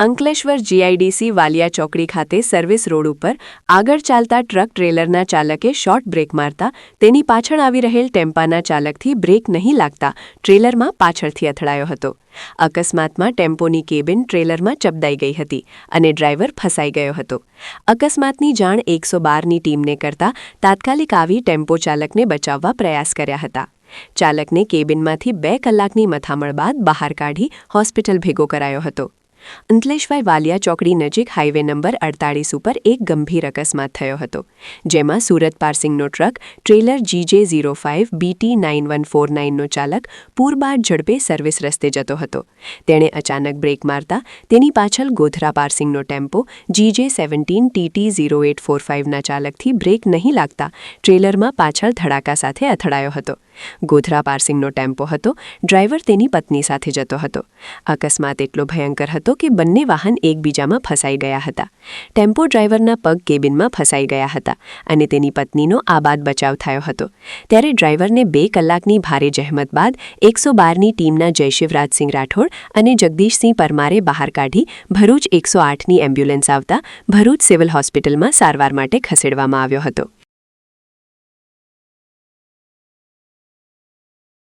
Ankleshwar GIDC Valia ચોકડી ખાતે service road ઉપર આગળ ચાલતા ટ્રક ટ્રેલરના ચાલકે શોર્ટ બ્રેક મારતા તેની પાછળ આવી રહેલ ટેમ્પાના ચાલકથી બ્રેક નહીં લાગતા ટ્રેલરમાં પાછળથી અથડાયો હતો. અકસ્માતમાં ટેમ્પોની કેબિન ટ્રેલરમાં ચબદાઈ ગઈ હતી અને ડ્રાઈવર ફસાઈ ગયો હતો. અકસ્માતની જાણ એકસો બારની ટીમને કરતા તાત્કાલિક આવી ટેમ્પો ચાલકને બચાવવા પ્રયાસ કર્યા હતા. ચાલકને કેબિનમાંથી બે કલાકની મથામણ બાદ બહાર કાઢી હોસ્પિટલ ભેગો કરાયો હતો. અંતલેશ્વર વાલિયા ચોકડી નજીક હાઇવે નંબર અડતાળીસ ઉપર એક ગંભીર અકસ્માત થયો હતો, જેમાં Surat પાર્સિંગનો truck, trailer GJ zero five BT nine one four નાઇનનો ચાલક પૂરબાર ઝડપે સર્વિસ રસ્તે જતો હતો. તેણે અચાનક બ્રેક મારતા તેની પાછળ Godhra પાર્સિંગનો tempo GJ seventeen TT zero eight four ફાઇવના ચાલકથી બ્રેક નહીં લાગતા ટ્રેલરમાં પાછળ ધડાકા સાથે અથડાયો હતો. ગોધરા પાર્સિંગનો ટેમ્પો હતો, ડ્રાઈવર તેની પત્ની સાથે જતો હતો. અકસ્માત એટલો ભયંકર હતો કે બંને વાહન એકબીજામાં ફસાઈ ગયા હતા. ટેમ્પો ડ્રાઈવરના પગ કેબિનમાં ફસાઈ ગયા હતા અને તેની પત્નીનો આબાદ બચાવ થયો હતો. ત્યારે ડ્રાઈવરને બે કલાકની ભારે જહેમત બાદ એકસો બારની ટીમના જયશિવરાજસિંહ રાઠોડ અને જગદીશસિંહ પરમારે બહાર કાઢી ભરૂચ એકસો આઠની એમ્બ્યુલન્સ આવતા ભરૂચ સિવિલ હોસ્પિટલમાં સારવાર માટે ખસેડવામાં આવ્યો હતો.